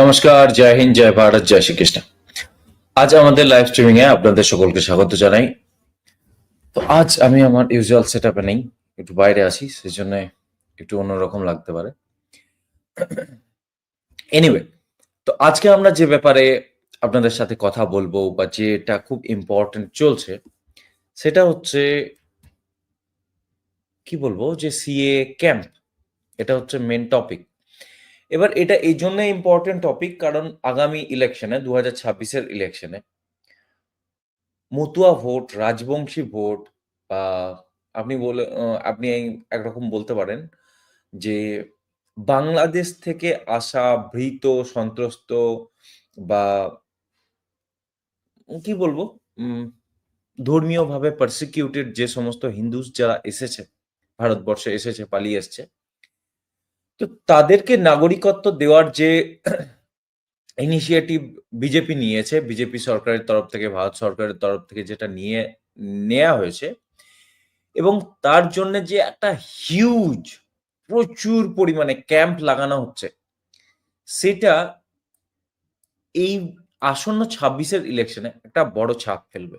নমস্কার, জয় হিন্দ, জয় ভারত, জয় শ্রীকৃষ্ণ। আজ আমাদের লাইভ স্ট্রিমিং এ আপনাদের সকলকে স্বাগত জানাই। তো আজ আমি আমার ইউজুয়াল সেট আপে নেই, একটু বাইরে আছি সেই জন্য একটু অন্যরকম লাগতে পারে। এনিওয়ে তো আজকে আমরা যে ব্যাপারে আপনাদের সাথে কথা বলব বা যেটা খুব ইম্পর্টেন্ট চলছে, সেটা হচ্ছে, কি বলব, যে সিএ ক্যাম্প এটা হচ্ছে মেন টপিক এবার এটা এই জন্য ইম্পর্টেন্ট টপিক কারণ আগামী ইলেকশনে দু হাজার ছাব্বিশের ইলেকশনে মতুয়া ভোট, রাজবংশী ভোট বা আপনি বলে আপনি একরকম বলতে পারেন যে বাংলাদেশ থেকে আসা ভৃত, সন্ত্রস্ত বা কি বলব ধর্মীয়ভাবে পারসিকিউটেড যে সমস্ত হিন্দুস যারা এসেছে, ভারতবর্ষে এসেছে, পালিয়ে এসছে তো তাদেরকে নাগরিকত্ব দেওয়ার যে ইনিশিয়েটিভ বিজেপি নিয়েছে, বিজেপি সরকারের তরফ থেকে, ভারত সরকারের তরফ থেকে যেটা নিয়ে নেওয়া হয়েছে এবং তার জন্য যে একটা হিউজ প্রচুর পরিমাণে ক্যাম্প লাগানো হচ্ছে, সেটা এই আসন্ন ছাব্বিশের ইলেকশনে একটা বড় ছাপ ফেলবে।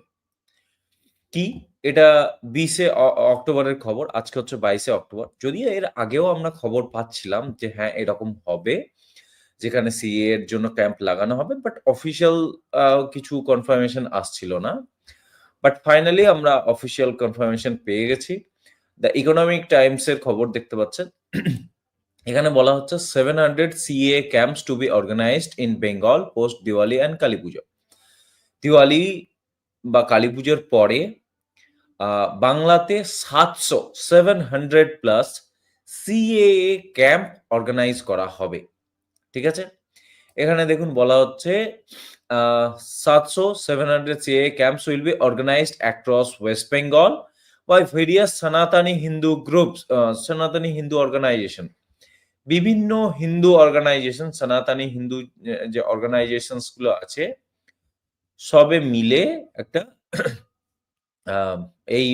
কি? এটা বিশে অক্টোবরের খবর, আজকে হচ্ছে বাইশে অক্টোবর। যদিও এর আগেও আমরা খবর পাচ্ছিলাম যে হ্যাঁ এরকম হবে, যেখানে সিএ এর জন্য ক্যাম্প লাগানো হবে বাট অফিসিয়াল কিছু কনফার্মেশন আসছিল না। বাট ফাইনালি আমরা অফিসিয়াল কনফার্মেশন পেয়ে গেছি। দ্য ইকোনমিক টাইমস এর খবর দেখতে পাচ্ছেন। এখানে বলা হচ্ছে seven hundred CA camps to be organised in Bengal post Diwali and Kali Puja Diwali বা কালী পুজোর পরে বাংলাতে সাতশো seven hundred plus CAA camp organise করা হবে। ঠিক আছে? এখানে দেখুন বলা হচ্ছে সাতশো seven hundred CA camps will be organised across West Bengal by various Sanatani Hindu groups সনাতনী হিন্দু অর্গানাইজেশন বিভিন্ন হিন্দু অর্গানাইজেশন সনাতনী হিন্দু যে অর্গানাইজেশনসগুলো আছে সবে মিলে একটা এই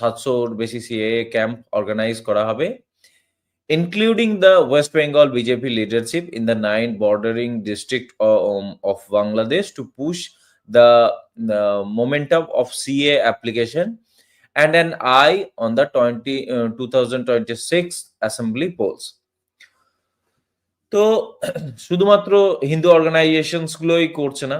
সাতশোর বেশি সিএ ক্যাম্প অর্গানাইজ করা হবে। Including the West Bengal BJP leadership in the nine bordering district of Bangladesh to push the momentum of CA application and an eye on the twenty two thousand twenty six assembly polls তো, শুধুমাত্র হিন্দু অর্গানাইজেশনসগুলোই করছে না।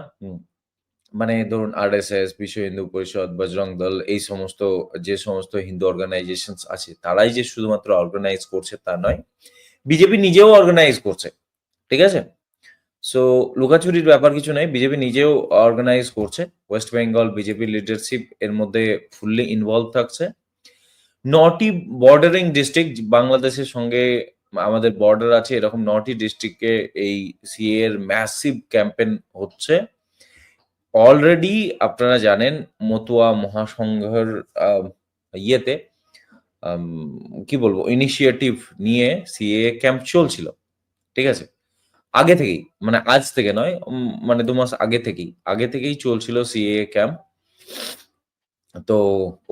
মানে ধরুন RSS বিশ্ব হিন্দু পরিষদ, বজরং দল, এই সমস্ত, যে সমস্ত হিন্দু অর্গানাইজেশন আছে, তারাই যে শুধুমাত্র অর্গানাইজ করছে তা নয়, বিজেপি নিজেও অর্গানাইজ করছে, ঠিক আছে? সো লুকাচুরির ব্যাপার কিছু নাই, বিজেপি নিজেও অর্গানাইজ করছে ওয়েস্ট বেঙ্গল বিজেপি লিডারশিপ এর মধ্যে ফুললি ইনভলভ থাকছে। নটি বর্ডারিং ডিস্ট্রিক্ট বাংলাদেশের সঙ্গে আমাদের বর্ডার আছে, এরকম নটি ডিস্ট্রিক্টে এই সিএ এর ম্যাসিভ ক্যাম্পেন হচ্ছে। অলরেডি আপনারা জানেন মতুয়া মহাসংঘের ইয়েতে কি বলব ইনিশিয়েটিভ নিয়ে সিএ ক্যাম্প চলছিল, ঠিক আছে? আগে থেকেই মানে আজ থেকে নয় মানে দু মাস আগে থেকেই আগে থেকেই চলছিল সিএ ক্যাম্প তো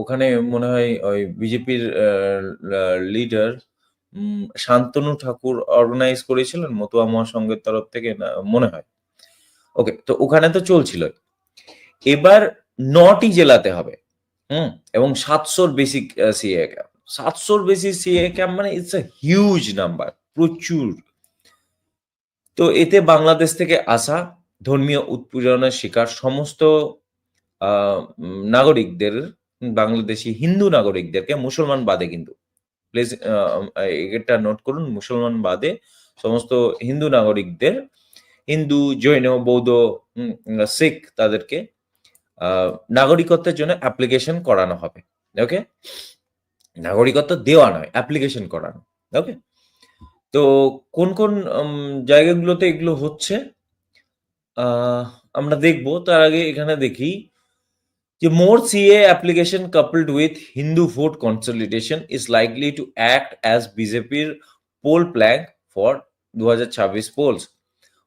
ওখানে মনে হয় ওই বিজেপির লিডার শান্তনু ঠাকুর অর্গানাইজ করেছিলেন মতুয়া মহাসংঘের তরফ থেকে মনে হয়। ওকে তো ওখানে তো চলছিল এবার নটি জেলাতে হবে। হুম? এবং সাতশোর বেশি সিএ ক্যাম্প সাতশোর বেশি সিএ ক্যাম্প মানে ইটস এ হিউজ নাম্বার প্রচুর। তো এতে বাংলাদেশ থেকে আসা, ধর্মীয় উৎপীড়নের শিকার সমস্ত নাগরিকদের, বাংলাদেশি হিন্দু নাগরিকদেরকে মুসলমান বাদে কিন্তু। প্লিজ এটা নোট করুন, মুসলমান বাদে সমস্ত হিন্দু নাগরিকদের, হিন্দু, জৈন, বৌদ্ধ শিখ তাদেরকে নাগরিকত্বের জন্য অ্যাপ্লিকেশন করানো হবে ওকে নাগরিকত্ব দেওয়া নয় অ্যাপ্লিকেশন করানো ওকে তো কোন কোন জায়গাগুলোতে এগুলো হচ্ছে? আমরা দেখব, তার আগে এখানে দেখি যে more CA application coupled with Hindu vote consolidation is likely to act as বিজেপির পোল প্ল্যাঙ্ক ফর দু হাজার ছাব্বিশ পোলস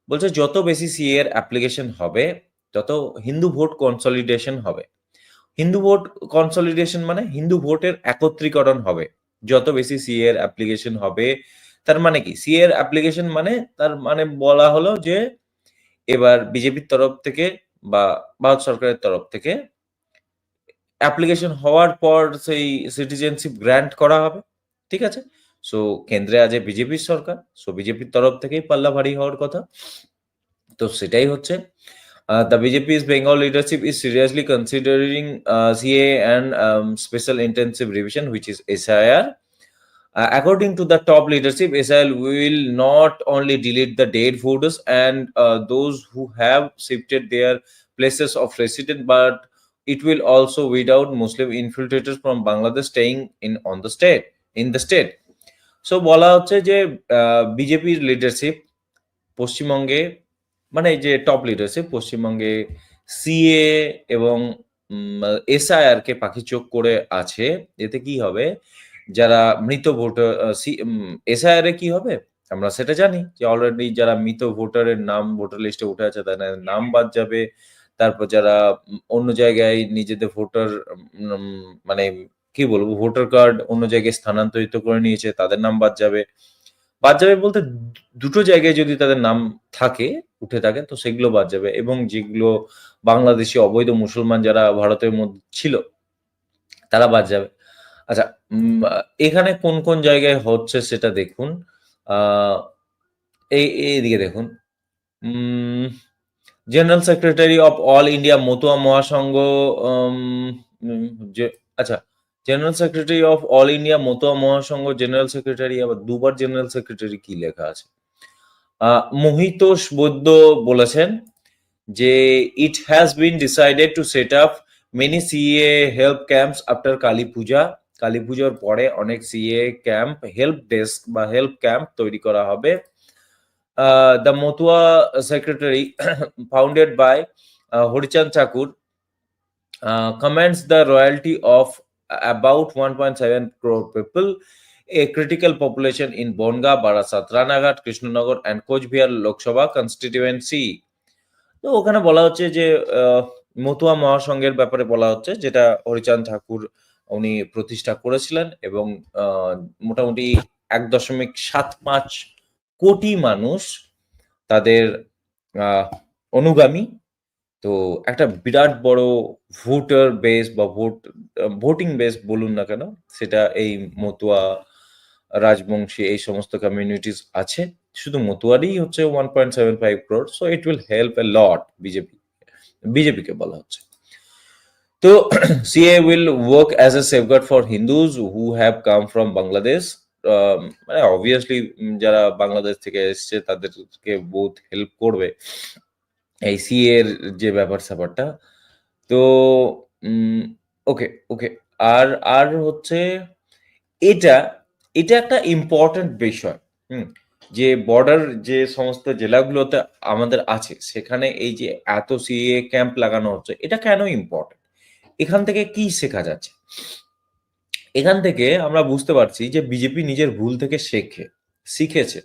বলছে, যত বেশি সিএ এর অ্যাপ্লিকেশন হবে তত হিন্দু ভোট কনসলিডেশন হবে হিন্দু ভোট কনসলিডেশন মানে হিন্দু ভোটের একত্রীকরণ হবে যত বেশি সিএ এর অ্যাপ্লিকেশন হবে, তার মানে কি সিএ এর অ্যাপ্লিকেশন মানে তার মানে বলা হলো যে এবার বিজেপির তরফ থেকে বা ভারত সরকারের তরফ থেকে অ্যাপ্লিকেশন হওয়ার পর সেই সিটিজেনশিপ গ্র্যান্ট করা হবে। ঠিক আছে? সো কেন্দ্রে আছে বিজেপির সরকার। সো বিজেপির তরফ থেকেই পাল্লা ভারী হওয়ার কথা। তো সেটাই হচ্ছে। আ the BJP's Bengal leadership is seriously considering uh, CAA and um, special intensive revision, which is SIR. Uh, according to the top leadership, SIL will not only delete the dead voters and uh, those who have shifted their places of residence, but it will also weed out Muslim infiltrators from Bangladesh staying in on the state in the state. So বলা হচ্ছে যে বিজেপির leadership পশ্চিমবঙ্গে মানে এই যে top leadership পশ্চিমবঙ্গে CA এবং এসআইআর কে পাখি চোখ করে আছে, এতে কি হবে? যারা মৃত ভোটার এসআইআর এ কি হবে? আমরা সেটা জানি যে অলরেডি যারা মৃত ভোটারের নাম ভোটার লিস্টে উঠে আছে, তাদের নাম বাদ যাবে। তারপর যারা অন্য জায়গায় নিজেদের ভোটার মানে কি বলব, ভোটার কার্ড অন্য জায়গায় স্থানান্তরিত করে নিয়েছে, তাদের নাম বাদ যাবে। বাদ যাবে বলতে দুটো জায়গায় যদি তাদের নাম থাকে উঠে থাকে তো সেগুলো বাদ যাবে। এবং যেগুলো বাংলাদেশি অবৈধ মুসলমান যারা ভারতের মধ্যে ছিল, তারা বাদ যাবে। আচ্ছা এখানে কোন কোন জায়গায় হচ্ছে সেটা দেখুন। এই এইদিকে দেখুন। General secretary of all India Matua Mahasangha আচ্ছা general secretary of all India Matua Mahasangha general secretary আবার দুবার জেনারেল সেক্রেটারি কি লেখা আছে? মোহিতোষ বৈদ্য বলেছেন যে it has been decided to set up many CA help camps after Kali Puja Kali পুজোর পরে অনেক সিএ ক্যাম্প হেল্প ডেস্ক বা হেল্প ক্যাম্প তৈরি করা হবে। The Matua secretary uh, Horichand Thakur uh, commands the royalty of about 1.7 crore people, a critical population in Bonga, Barasat, Ranaghat, Krishnanagar, and Coach Bihar Lok Sabha constituency. তো ওখানে বলা হচ্ছে যে মতুয়া মহাসংঘের ব্যাপারে বলা হচ্ছে যেটা হরিচাঁদ ঠাকুর উনি প্রতিষ্ঠা করেছিলেন এবং মোটামুটি এক দশমিক সাত পাঁচ কোটি মানুষ তাদের অনুগামী তো একটা বিরাট বড় ভোটার বেস বা ভোট ভোটিং বেস বলুন না কেন সেটা এই মতুয়া রাজবংশী এই সমস্ত কমিউনিটিস আছে। শুধু মতুয়ারই হচ্ছে one point seven five crore so it will help a lot BJP বিজেপিকে বলা হচ্ছে। তো CA will work as a safeguard for Hindus who have come from Bangladesh মানে অবভিয়াসলি যারা বাংলাদেশ থেকে এসছে, তাদেরকে বহুত হেল্প করবে এই সি এর যে ব্যাপার স্যাপারটা। তো ওকে ওকে আর আর হচ্ছে, এটা এটা একটা ইম্পর্টেন্ট বিষয়, হুম? যে বর্ডার যে সমস্ত জেলাগুলোতে আমাদের আছে, সেখানে এই যে এত সিএ ক্যাম্প লাগানো হচ্ছে, এটা কেন ইম্পর্টেন্ট এখান থেকে কি শেখা যাচ্ছে? এখান থেকে আমরা বুঝতে পারছি যে বিজেপি নিজের ভুল থেকে শেখে, শিখেছে।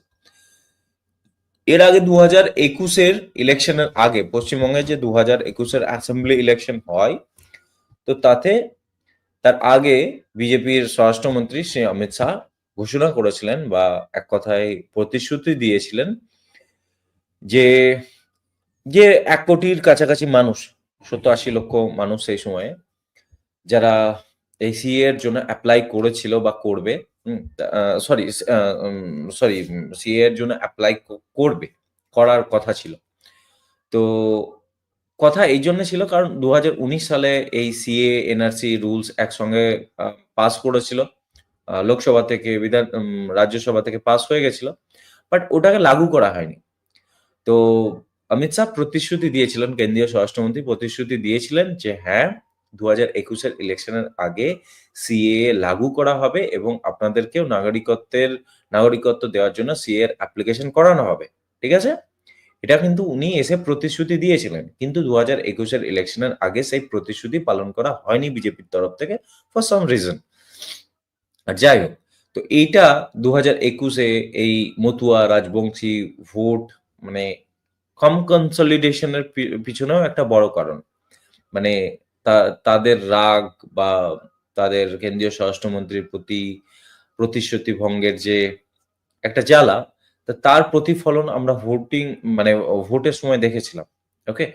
এর আগে দু হাজার একুশের ইলেকশনের আগে, পশ্চিমবঙ্গে যে দু হাজার একুশের অ্যাসেম্বলি ইলেকশন হয়, তো তাতে তার আগে বিজেপির স্বরাষ্ট্রমন্ত্রী শ্রী অমিত শাহ ঘোষণা করেছিলেন বা এক কথায় প্রতিশ্রুতি দিয়েছিলেন যে যে এক কোটির কাছাকাছি মানুষ সত্তর আশি লক্ষ মানুষ সেই সময়ে, যারা এই সিএ এর জন্য অ্যাপ্লাই করেছিল বা করবে সরি সরি সিএ এর জন্য অ্যাপ্লাই করবে, করার কথা ছিল। তো কথা এই জন্য ছিল কারণ দু হাজার উনিশ সালে এই সিএ এনআরসি রুলস একসঙ্গে পাস করেছিল। লোকসভা থেকে বিধান রাজ্যসভা থেকে পাস হয়ে গেছিল বাট ওটাকে লাগু করা হয়নি। তো অমিত শাহ প্রতিশ্রুতি দিয়েছিলেন, কেন্দ্রীয় স্বরাষ্ট্রমন্ত্রী প্রতিশ্রুতি দিয়েছিলেন যে হ্যাঁ দু হাজার একুশের ইলেকশনের আগে সিএ লাগু করা হবে এবং আপনাদেরকেও নাগরিকত্বের, নাগরিকত্ব দেওয়ার জন্য সিএ এর অ্যাপ্লিকেশন করানো হবে। ঠিক আছে? এটা কিন্তু উনি এসে প্রতিশ্রুতি দিয়েছিলেন, কিন্তু দু হাজার একুশের ইলেকশনের আগে সেই প্রতিশ্রুতি পালন করা হয়নি বিজেপির তরফ থেকে ফর সাম রিজন যাই হোক, তো এইটা দু হাজার একুশে এই মতুয়া রাজবংশী ভোট মানে কম কনসলিডেশনের পিছনেও একটা বড় কারণ মানে তাদের রাগ বা তাদের কেন্দ্রীয় স্বরাষ্ট্রমন্ত্রীর প্রতি প্রতিশ্রুতি ভঙ্গের যে একটা জ্বালা তার প্রতিফলন আমরা ভোটিং মানে ভোটের সময় দেখেছিলাম। ওকে?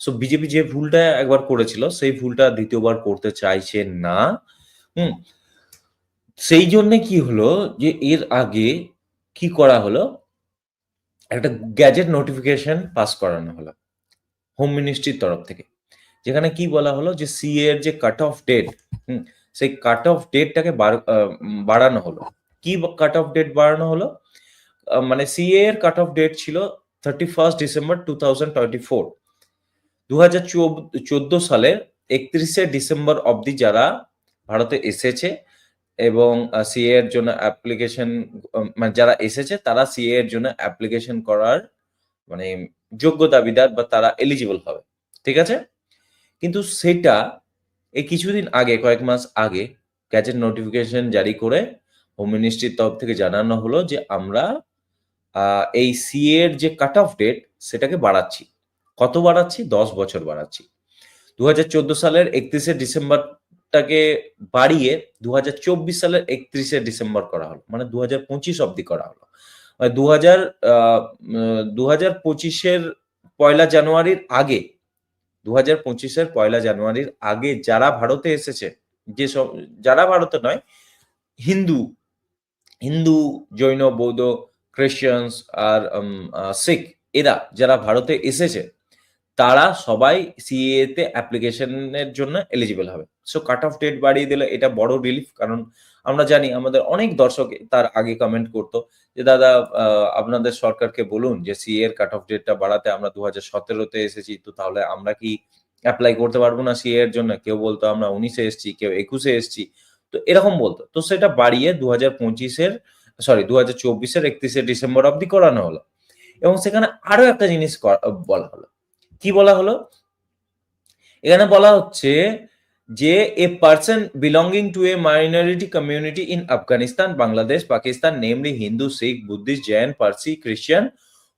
সো বিজেপি যে ভুলটা একবার করেছিল, সেই ভুলটা দ্বিতীয়বার করতে চাইছে না। হুম? সেই জন্যে কি হলো যে এর আগে কি করা হলো? একটা গ্যাজেট নোটিফিকেশন পাস করানো হলো। হোম মিনিস্ট্রির তরফ থেকে। যেখানে কি বলা হলো যে সিএ এর যে কাট অফ ডেট? সেই কাট অফ ডেটটাকে বাড়ানো হলো। কি কাট অফ ডেট বাড়ানো হলো? মানে সিএ এর কাট অফ ডেট ছিল 31st ডিসেম্বর 2024 2014 সালের 31শে ডিসেম্বর অবধি যারা ভারতে এসেছে এবং সিএ এর জন্য অ্যাপ্লিকেশন মানে যারা এসেছে তারা সিএ এর জন্য অ্যাপ্লিকেশন করার মানে যোগ্য দাবিদার বা তারা এলিজিবল হবে। ঠিক আছে? কিন্তু সেটা এই কিছুদিন আগে, কয়েক মাস আগে গ্যাজেট নোটিফিকেশন জারি করে হোম মিনিস্ট্রির তরফ থেকে জানানো হলো যে আমরা এই সিএ এর যে কাট অফ ডেট সেটাকে বাড়াচ্ছি। কত বাড়াচ্ছি? ১০ বছর বাড়াচ্ছি। 2014 সালের 31শে ডিসেম্বরটাকে বাড়িয়ে 2024 সালের 31শে ডিসেম্বর করা হলো। মানে দু হাজার পঁচিশ অব্দি করা হলো। মানে ২০০০ আ ম 2025 এর পয়লা জানুয়ারির আগে দু হাজার পঁচিশের পয়লা জানুয়ারির আগে যারা ভারতে এসেছে, যেসব যারা ভারতে নয়, হিন্দু, হিন্দু, জৈন, বৌদ্ধ, খ্রিশ্চানস আর শিখ এরা যারা ভারতে এসেছে, তারা সবাই সিএএ তে অ্যাপ্লিকেশনের জন্য এলিজিবল হবে। সো কাট অফ ডেট বাড়িয়ে দিলে এটা বড় রিলিফ। কারণ আমরা জানি আমাদের অনেক দর্শক তার আগে কমেন্ট করতো যে, "দাদা আপনাদের সরকারকে বলুন যে সিএ এর কাট অফ ডেটটা বাড়াতে আমরা দু হাজার সতেরোতে এসেছি। তো তাহলে আমরা কি অ্যাপ্লাই করতে পারব না সিএ এর জন্য?" কেউ বলতো, "আমরা 19 এ এসেছি, কেউ 21 এ এসেছি।" তো এরকম বলতো তো সেটা বাড়িয়ে দু হাজার পঁচিশের সরি 2024 এর 31শে ডিসেম্বর অবধি করানো হলো। এবং সেখানে আরও একটা জিনিস বলা হলো। কি বলা হলো? এখানে বলা হচ্ছে যে, "a person belonging to a minority community in Afghanistan, Bangladesh, Pakistan, namely Hindu, Sikh, Buddhist, Jain, Parsi, Christian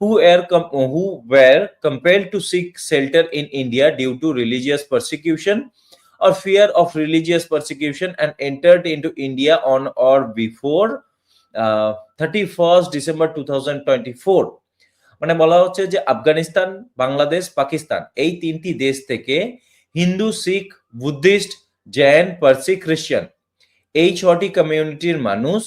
who were com who were compelled to seek shelter in India due to religious persecution or fear of religious persecution and entered into India on or before uh 31st December 2024" মানে বলা হচ্ছে যে আফগানিস্তান, বাংলাদেশ, পাকিস্তান এই তিনটি দেশ থেকে Hindu, Sikh, Buddhist, Jain, Parsi, খ্রিস্টান এই ছটি কমিউনিটির মানুষ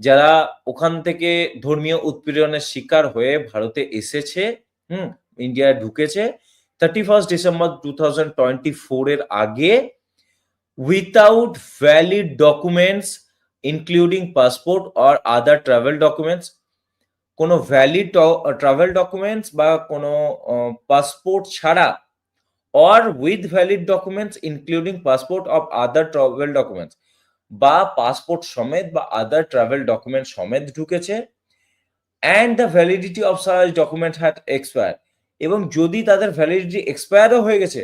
যারা ওখান থেকে ধর্মীয় উৎপীড়নের শিকার হয়ে ভারতে এসেছে, হুম? ইন্ডিয়ায় ঢুকেছে 31st ডিসেম্বর 2024 এর আগে without valid documents including passport or other travel documents কোন ভ্যালিড ট্রাভেল ডকুমেন্টস বা কোনো পাসপোর্ট ছাড়া or with valid documents including passport of other travel documents বা পাসপোর্ট সমেত বা আদার ট্রাভেল ডকুমেন্ট সমেত ঢুকেছে and the validity of such document had expire এবং যদি তাদের ভ্যালিডিটি এক্সপায়ারও হয়ে গেছে,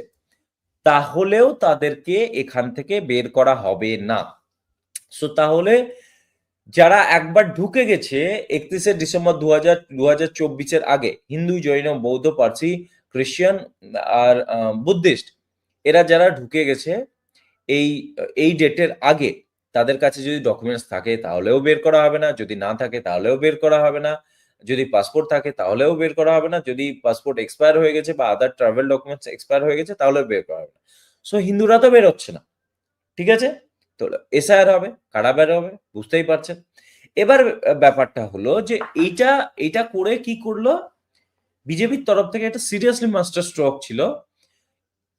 তাহলেও তাদেরকে এখান থেকে বের করা হবে না। সো তাহলে যারা একবার ঢুকে গেছে 31শে ডিসেম্বর ২০০০ ২০২৪ এর আগে হিন্দু, জৈন, বৌদ্ধ, পার্সি খ্রিস্টান আর বুদ্ধিস্ট এরা যারা ঢুকে গেছে এই এই ডেটের আগে তাদের কাছে যদি ডকুমেন্টস থাকে তাহলেও বের করা হবে না। যদি না থাকে তাহলেও বের করা হবে না। যদি পাসপোর্ট থাকে তাহলেও বের করা হবে না। যদি পাসপোর্ট এক্সপায়ার হয়ে গেছে বা আদার ট্রাভেল ডকুমেন্টস এক্সপায়ার হয়ে গেছে তাহলেও বের করা হবে না। সো হিন্দুরা তো বের হচ্ছে না। ঠিক আছে? তো এসআইআর হবে, কারা বের হবে? বুঝতেই পারছেন। এবার ব্যাপারটা হলো যে এইটা এইটা করে কি করল? বিজেপির তরফ থেকে একটা সিরিয়াসলি মাস্টার স্ট্রোক ছিল।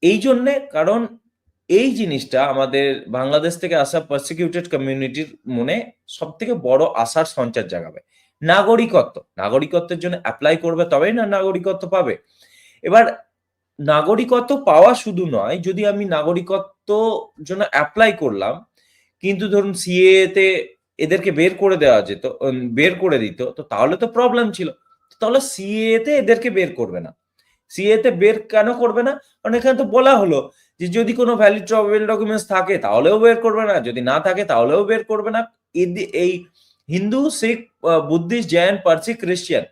এই জন্যে কারণ এই জিনিসটা আমাদের বাংলাদেশ থেকে আসা পারসিকিউটেড কমিউনিটির মনে সব থেকে বড় আশার সঞ্চার জাগাবে। নাগরিকত্ব, নাগরিকত্বের জন্য অ্যাপ্লাই করবে তবেই না নাগরিকত্ব পাবে। এবার নাগরিকত্ব পাওয়া শুধু নয়, যদি আমি নাগরিকত্ব জন্য অ্যাপ্লাই করলাম, কিন্তু ধরুন সিএএ তে এদেরকে বের করে দেওয়া যেত বের করে দিত, তো তাহলে তো প্রবলেম ছিল। তাহলে সিএএ তে এদেরকে বের করবে না। সিএএ তে বের কেন করবে না? কারণ এখানে তো বলা হলো যে যদি কোনো ভ্যালিড ট্রাভেল ডকুমেন্টস থাকে তাহলেও বের করবে না। যদি না থাকে তাহলেও বের করবে না। এই হিন্দু, শিখ, বুদ্ধিস্ট, জৈন, পারসি, খ্রিস্টান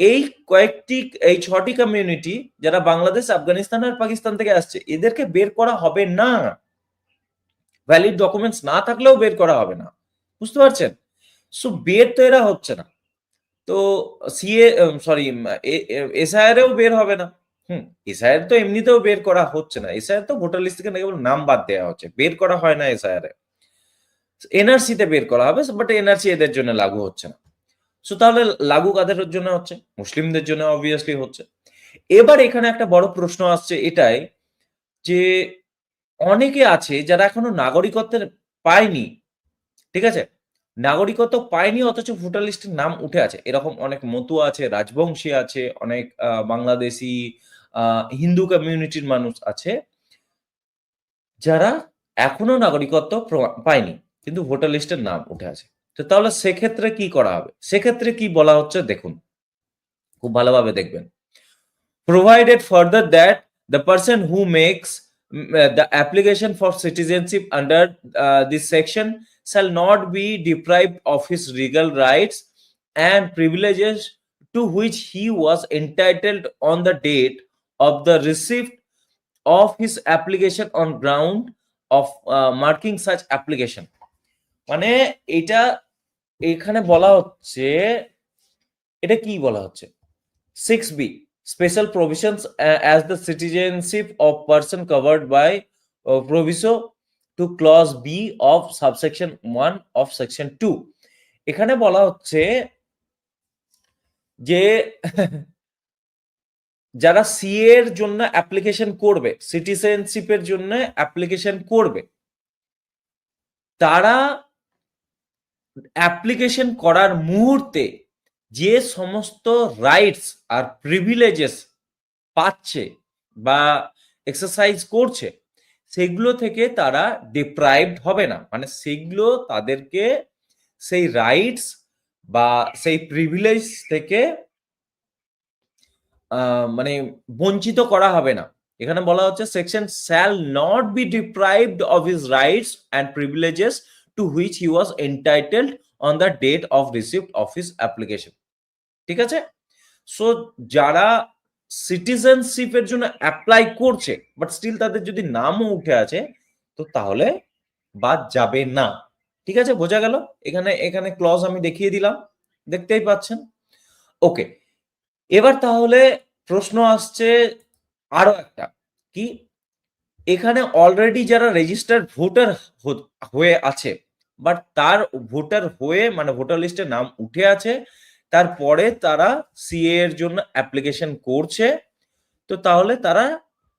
এই কয়েকটি এই ছটি কমিউনিটি যারা বাংলাদেশ, আফগানিস্তান আর পাকিস্তান থেকে আসছে এদেরকে বের করা হবে না। ভ্যালিড ডকুমেন্টস না থাকলেও বের করা হবে না। বুঝতে পারছেন? সো বের তো এরা হচ্ছে না। তো সিএ সরি এসআইআরেও বের হবে না হুম এসআইআর তো এমনিতেও বের করা হচ্ছে না এসআইআর তো ভোটার লিস্ট থেকে কেবল নাম বাদ দেওয়া হচ্ছে বের করা হয় না এসআইআর এনআরসি তে বের করা হবে বাট এনআরসি এদের জন্য লাগু হচ্ছে না সো তাহলে লাগু কাদের জন্য হচ্ছে? মুসলিমদের জন্য অবভিয়াসলি হচ্ছে। এবার এখানে একটা বড় প্রশ্ন আসছে এটাই যে, অনেকে আছে যারা এখনও নাগরিকত্বের পায়নি, ঠিক আছে? নাগরিকত্ব পায়নি অথচ ভোটার লিস্টের নাম উঠে আছে। এরকম অনেক মতুয়া আছে, রাজবংশী আছে, অনেক বাংলাদেশি হিন্দু কমিউনিটির মানুষ আছে যারা এখনও নাগরিকত্ব পায়নি, কিন্তু ভোটার লিস্টের নাম উঠে আছে। তো তাহলে সেক্ষেত্রে কি করা হবে সেক্ষেত্রে কি বলা হচ্ছে দেখুন খুব ভালোভাবে দেখবেন that the person who makes mm, uh, the application for citizenship under uh, this section shall not be deprived of his legal rights and privileges to which he was entitled on the date of the receipt of his application on ground of uh, marking such application মানে এটা এখানে বলা হচ্ছে, এটা কি বলা হচ্ছে? Six B special provision as the citizenship of person covered by proviso to clause B of subsection one of section two এখানে বলা হচ্ছে যে, যারা সি এর জন্য অ্যাপ্লিকেশন করবে সিটিজেনশিপের জন্য অ্যাপ্লিকেশন করবে, তারা অ্যাপ্লিকেশন করার মুহূর্তে যে সমস্ত রাইটস আর প্রিভিলেজেস পাচ্ছে বা এক্সারসাইজ করছে, সেগুলো থেকে তারা ডিপ্রাইভড হবে না। মানে সেগুলো তাদেরকে সেই রাইটস বা সেই প্রিভিলেজ থেকে মানে বঞ্চিত করা হবে না। এখানে বলা হচ্ছে section shall not be deprived of his rights and privileges to which he was entitled on the date of receipt of his application ঠিক আছে? সো যারা সিটিজেনশিপের জন্য অ্যাপ্লাই করছে বাট স্টিল তাদের যদি নামও উঠে আছে, তো তাহলে বাদ যাবে না। ঠিক আছে? বোঝা গেল? এখানে এখানে ক্লজ আমি দেখিয়ে দিলাম। দেখতেই পাচ্ছেন? ওকে এবার তাহলে প্রশ্ন আসছে আরও একটা। কি? এখানে অলরেডি যারা রেজিস্টার্ড ভোটার হয়ে আছে বাট তার ভোটার হয়ে মানে ভোটার লিস্টে নাম উঠে আছে, তারপরে তারা সিএ এর জন্য অ্যাপ্লিকেশন করছে, তো তাহলে তারা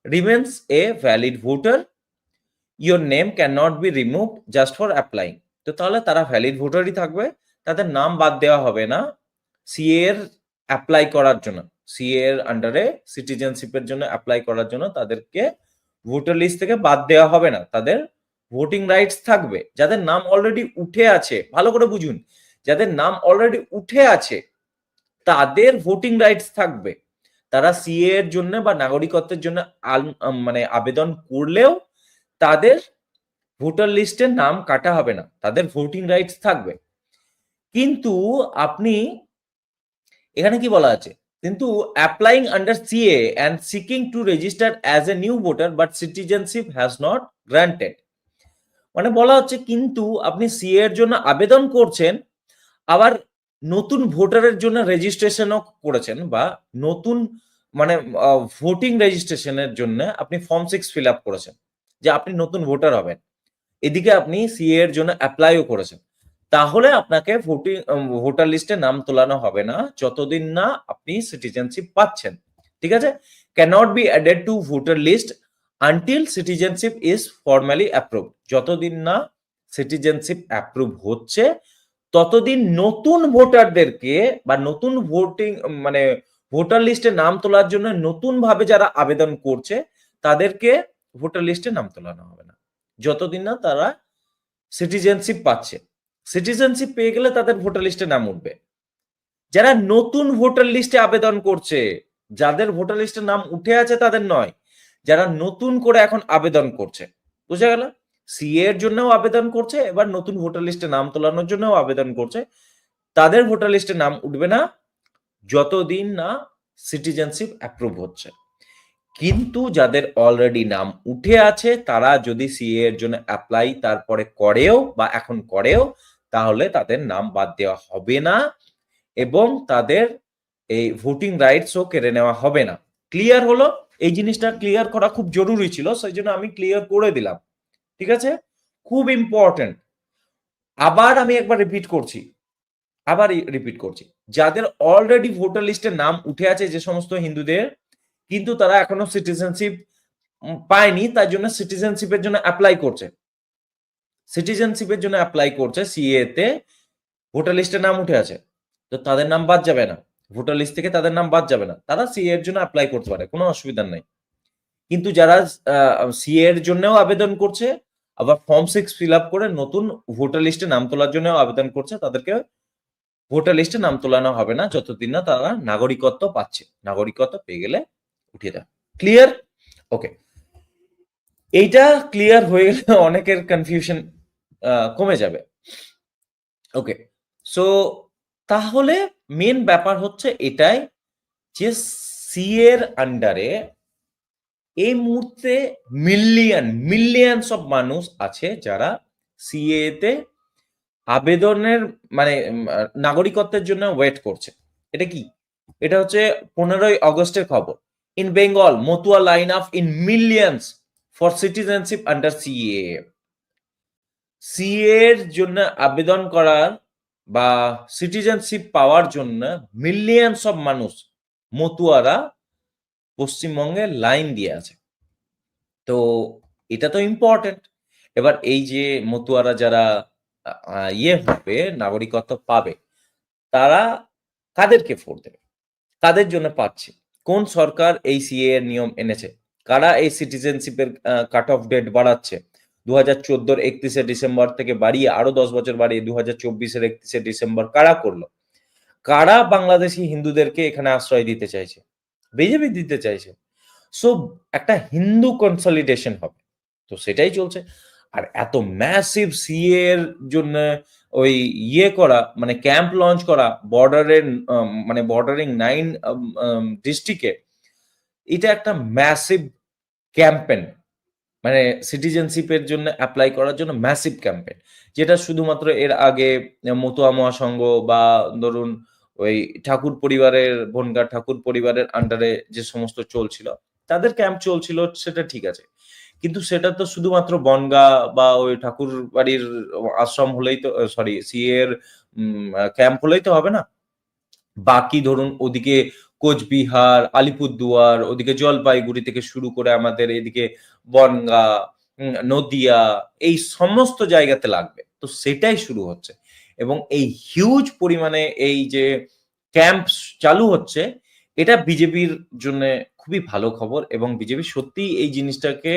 remains a valid voter your name can not be remove just for applying তো তাহলে তারা ভ্যালিড ভোটারই থাকবে, তাদের নাম বাদ দেওয়া হবে না সিএ এর অ্যাপ্লাই করার জন্য সিএ এর আন্ডারে সিটিজেনশিপের জন্য অ্যাপ্লাই করার জন্য তাদেরকে ভোটার লিস্ট থেকে বাদ দেওয়া হবে না। তাদের ভোটিং রাইটস থাকবে। যাদের নাম অলরেডি উঠে আছে, ভালো করে বুঝুন, যাদের নাম অলরেডি উঠে আছে, তাদের ভোটিং রাইটস থাকবে। তারা সিএ এর জন্য বা নাগরিকত্বের জন্য মানে আবেদন করলেও তাদের ভোটার লিস্টের নাম কাটা হবে না। তাদের ভোটিং রাইটস থাকবে। কিন্তু আপনি, এখানে কি বলা আছে? কিন্তু applying under CA and seeking to register as a new voter but citizenship has not granted মানে বলা হচ্ছে কিন্তু আপনি সিএ এর জন্য আবেদন করছেন, আবার নতুন ভোটারের জন্য রেজিস্ট্রেশনও করেছেন বা নতুন মানে ভোটিং রেজিস্ট্রেশনের জন্য আপনি ফর্ম সিক্স ফিল আপ করেছেন, যে আপনি নতুন ভোটার হবেন। এদিকে আপনি সিএ এর জন্য অ্যাপ্লাইও করেছেন। তাহলে আপনাকে ভোটিং ভোটার লিস্টে নাম তোলানো হবে না। যতদিন না আপনি সিটিজেনশিপ পাচ্ছেন, ঠিক আছে? Cannot be added to voter list until citizenship is formally approve যতদিন না সিটিজেনশিপ অ্যাপ্রুভ হচ্ছে, ততদিন নতুন ভোটারদেরকে বা নতুন ভোটিং মানে ভোটার লিস্টে নাম তোলার জন্য নতুন ভাবে যারা আবেদন করছে, তাদেরকে ভোটার লিস্টে নাম তোলানো হবে না। যতদিন না তারা সিটিজেনশিপ পাচ্ছে। সিটিজেনশিপ পেয়ে গেলে তাদের ভোটার লিস্টে নাম উঠবে। যারা নতুন ভোটার লিস্টে আবেদন করছে, যাদের ভোটার লিস্টে নাম উঠে আছে তাদের নয়, যারা নতুন করে এখন আবেদন করছে। বুঝা গেল? সিএ এর জন্যও আবেদন করছে, এবার নতুন ভোটার লিস্টে নাম তোলানোর জন্যও আবেদন করছে। তাদের ভোটার লিস্টে নাম উঠবে না, যতদিন না সিটিজেনশিপ অ্যাপ্রুভ হচ্ছে। কিন্তু যাদের অলরেডি নাম উঠে আছে, তারা যদি সিএ এর জন্য অ্যাপ্লাই তারপরে করেও বা এখন করেও তাহলে তাদের নাম বাদ দেওয়া হবে না এবং তাদের এই ভোটিং রাইটসও কেড়ে নেওয়া হবে না। ক্লিয়ার হলো? এই জিনিসটা ক্লিয়ার করা খুব জরুরি ছিল সেই জন্য আমি ক্লিয়ার করে দিলাম। ঠিক আছে? খুব ইম্পর্টেন্ট আবার আমি একবার রিপিট করছি। আবার রিপিট করছি। যাদের অলরেডি ভোটার লিস্টে নাম উঠে আছে যে সমস্ত হিন্দুদের, কিন্তু তারা এখনও সিটিজেনশিপ পায়নি, তার জন্য সিটিজেনশিপের জন্য অ্যাপ্লাই করছে। সিটিজেনশিপের জন্য অ্যাপ্লাই করছে সিএ তে ভোটার লিস্টে নাম উঠে আছে। তো তাদের নাম বাদ যাবে না। ভোটার লিস্ট থেকে তাদের নাম বাদ যাবে না। তারা সিএ এর জন্য অ্যাপ্লাই করতে পারে, কোনো অসুবিধা নাই। কিন্তু যারা সিএ এর জন্যও আবেদন করছে, আবার ফর্ম সিক্স ফিল আপ করে নতুন ভোটার লিস্টে নাম তোলার জন্য আবেদন করছে, তাদেরকে ভোটার লিস্টে নাম তোলানো হবে না, যতদিন না তারা নাগরিকত্ব পাচ্ছে। নাগরিকত্ব পেয়ে গেলে উঠিয়ে দেয়। ক্লিয়ার ওকে এইটা ক্লিয়ার হয়ে গেলে অনেকের কনফিউশন কমে যাবে। ওকে সো তাহলে মেন ব্যাপার হচ্ছে এটাই যে সি এর আন্ডারে এই মুহূর্তে মিলিয়ন মিলিয়নস অফ মানুষ আছে যারা সিএ তে আবেদনের মানে নাগরিকত্বের জন্য ওয়েট করছে। এটা কি? এটা হচ্ছে পনেরোই অগস্টের খবর। In Bengal Matua line up in millions for citizenship under CA CA এর জন্য আবেদন করার বা সিটিজেনশিপ পাওয়ার জন্য মিলিয়ন্স অফ মানুষ মতুয়ারা পশ্চিমবঙ্গে লাইন দিয়ে আছে। তো এটা তো ইম্পর্টেন্ট এবার এই যে মতুয়ারা যারা ইয়ে হবে, নাগরিকত্ব পাবে, তারা কাদেরকে ভোট দেবে? কাদের জন্য পাচ্ছে? কোন সরকার এই সিএ এর নিয়ম এনেছে? কারা এই সিটিজেনশিপের কাট অফ ডেট বাড়াচ্ছে? দু হাজার চোদ্দোর একত্রিশে ডিসেম্বর থেকে বাড়িয়ে আরও দশ বছর বাড়িয়ে দু হাজার চব্বিশের একত্রিশে ডিসেম্বর কারা করল? কারা বাংলাদেশি হিন্দুদেরকে এখানে আশ্রয় দিতে চাইছে? বিজেপি দিতে চাইছে। সো একটা হিন্দু কনসলিডেশন হবে। তো সেটাই চলছে। আর এত ম্যাসিভ সিএ এর জন্য ওই ইয়ে করা মানে ক্যাম্প লঞ্চ করা বর্ডারের মানে বর্ডারিং নাইন ডিস্ট্রিক্টে এটা একটা ম্যাসিভ ক্যাম্পেন মানে সিটিজেনশিপের জন্য অ্যাপ্লাই করার জন্য ম্যাসিভ ক্যাম্পেন যেটা শুধুমাত্র এর আগে মতুয়া মহাসংঘ বা ধরুন ওই ঠাকুর পরিবারের, বনগা ঠাকুর পরিবারের আন্ডারে যে সমস্ত চলছিল, তাদের ক্যাম্প চলছিল, সেটা ঠিক আছে। কিন্তু সেটা তো শুধুমাত্র বনগা বা ওই ঠাকুর বাড়ির আশ্রম হলেই তো সরি সি এর ক্যাম্প হলেই তো হবে না। বাকি ধরুন ওদিকে কোচবিহার, আলিপুরদুয়ার, ওদিকে জলপাইগুড়ি থেকে শুরু করে আমাদের এদিকে বনগা নদিয়া, এই সমস্ত জায়গাতে লাগবে। তো সেটাই শুরু হচ্ছে। এবং এই হিউজ পরিমাণে এই যে ক্যাম্প চালু হচ্ছে, এটা বিজেপির জন্য খুবই ভালো খবর এবং বিজেপি সত্যি এই জিনিসটাকে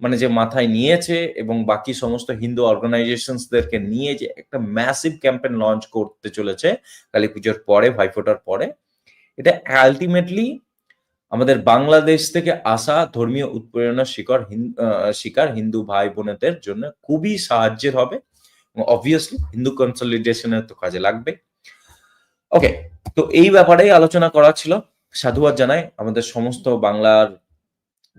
মানে যে মাথায় নিয়েছে এবং বাকি সমস্ত হিন্দু অর্গানাইজেশনসদেরকে নিয়ে যে একটা ম্যাসিভ ক্যাম্পেন লঞ্চ করতে চলেছে কালী পুজোর পরে, ভাইফোঁটার পরে এটা আলটিমেটলি আমাদের বাংলাদেশ থেকে আসা ধর্মীয় উৎপীড়নের শিকার শিকার হিন্দু ভাই বোনেদের জন্য খুবই সাহায্যের হবে। অবভিয়াসলি হিন্দু কনসলিডেশনের তো কাজে লাগবে। ওকে তো এই ব্যাপারেই আলোচনা করা ছিল। সাধুবাদ জানাই আমাদের সমস্ত বাংলার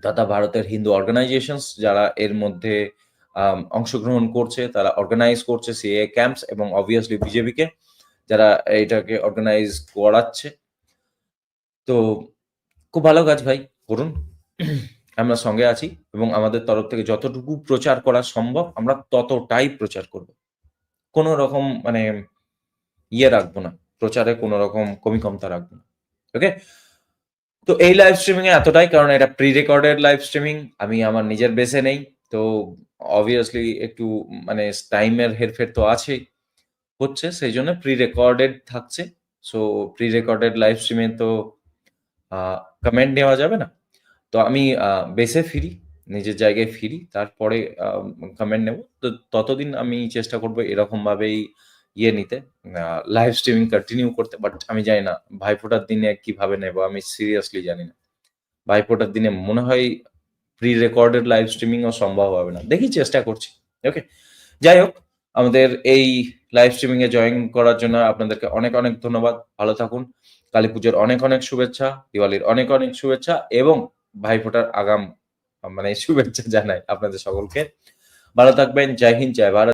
তথা ভারতের হিন্দু অর্গানাইজেশনস যারা এর মধ্যে অংশগ্রহণ করছে, তারা অর্গানাইজ করছে সিএ ক্যাম্পস এবং অবভিয়াসলি বিজেপিকে যারা এটাকে অর্গানাইজ করাচ্ছে। তো খুব ভালো কাজ ভাই, করুন। আমরা সঙ্গে আছি এবং আমাদের তরফ থেকে যতটুকু প্রচার করা সম্ভব, আমরা ততটাই প্রচার করব। কোনো রকম মানে ইয়ে রাখব না, প্রচারে কোনো রকম কমি কমতা রাখব না ওকে তো এই লাইভ স্ট্রিমিং এ এতটাই, কারণ এটা প্রি রেকর্ডেড লাইভ স্ট্রিমিং আমি আমার নিজের বেসে নেই, তো অবভিয়াসলি একটু মানে টাইমের হেরফের তো আছেই। হচ্ছে, সেই জন্য প্রি রেকর্ডেড থাকছে সো প্রি রেকর্ডেড লাইভ স্ট্রিমে তো কমেন্ট নেওয়া যাবে না। তো আমি বেসে ফিরি, নিজের জায়গায় ফিরি, তারপরে কমেন্ট নেব। তো ততদিন আমি চেষ্টা করব এরকম ভাবেই ইয়ে নিতে লাইভ স্ট্রিমিং কন্টিনিউ করতে। বাট আমি জানি না, ভাইফোঁটার দিনে কীভাবে নেব, আমি সিরিয়াসলি জানি না। ভাইফোঁটার দিনে মনে হয় প্রি রেকর্ডেড লাইভ স্ট্রিমিংও সম্ভব হবে না। দেখি, চেষ্টা করছি। ওকে যাই হোক, আমাদের এই লাইভ স্ট্রিমিং এ জয়েন করার জন্য আপনাদেরকে অনেক অনেক ধন্যবাদ। ভালো থাকুন। কালী পুজোর অনেক অনেক শুভেচ্ছা, দিওয়ালির অনেক অনেক শুভেচ্ছা এবং ভাইফোঁটার আগাম মানে শুভেচ্ছা জানাই আপনাদের সকলকে। ভালো থাকবেন, জয় হিন্দ, জয় ভারত।